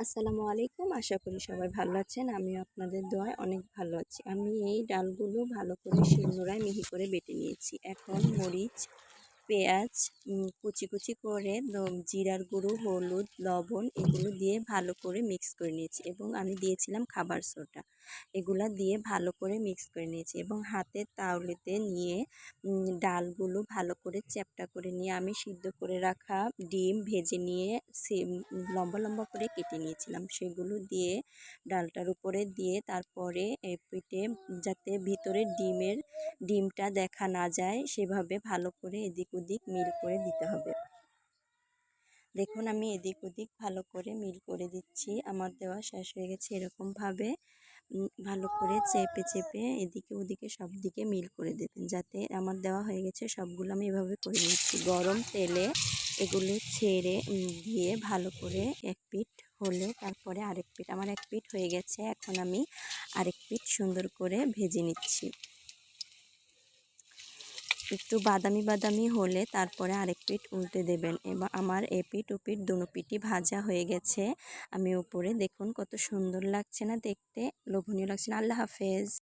আসসালামু আলাইকুম। আশা করি সবাই ভালো আছেন। আমি আপনাদের দোয়ায় অনেক ভালো আছি। আমি এই ডালগুলো ভালো করে শিলনোড়ায় মিহি করে বেটে নিয়েছি। এখন মরিচ পেঁয়াজ কুচি কুচি করে জিরার গুঁড়ো, হলুদ, লবণ এগুলো দিয়ে ভালো করে মিক্স করে নিয়েছি এবং আমি দিয়েছিলাম খাবার সোডা। এগুলা দিয়ে ভালো করে মিক্স করে নিয়েছি এবং হাতের তাওলিতে নিয়ে ডালগুলো ভালো করে চ্যাপটা করে নিয়ে আমি সিদ্ধ করে রাখা ডিম ভেজে নিয়ে লম্বা লম্বা করে কেটে নিয়েছিলাম। সেগুলো দিয়ে ডালটার উপরে দিয়ে তারপরে পিঠে যাতে ভিতরে ডিমের, ডিমটা দেখা না যায় সেভাবে ভালো করে এদিক ওদিক মিল করে দিতে হবে। দেখুন, আমি এদিক ওদিক ভালো করে মিল করে দিচ্ছি। আমার দেওয়া শেষ হয়ে গেছে এরকমভাবে। ভালো করে চেপে চেপে এদিকে ওদিকে সব দিকে মিল করে দেবেন, যাতে আমার দেওয়া হয়ে গেছে সবগুলো আমি এভাবে করে নিচ্ছি। গরম তেলে এগুলো ছেড়ে দিয়ে ভালো করে এক পিঠ হলে তারপরে আরেক পিঠ, আমার এক পিঠ হয়ে গেছে, এখন আমি আরেক পিঠ সুন্দর করে ভেজে নিচ্ছি। একটু বাদামি বাদামি হলে তারপরে আরেক পিঠ উল্টে দেবেন। এবার আমার এ পিঠ ও পিঠ দুনো পিঠই ভাজা হয়ে গেছে। আমি উপরে দেখুন কত সুন্দর লাগছে না দেখতে। লোভনীয় লাগছে না। আল্লাহ হাফেজ।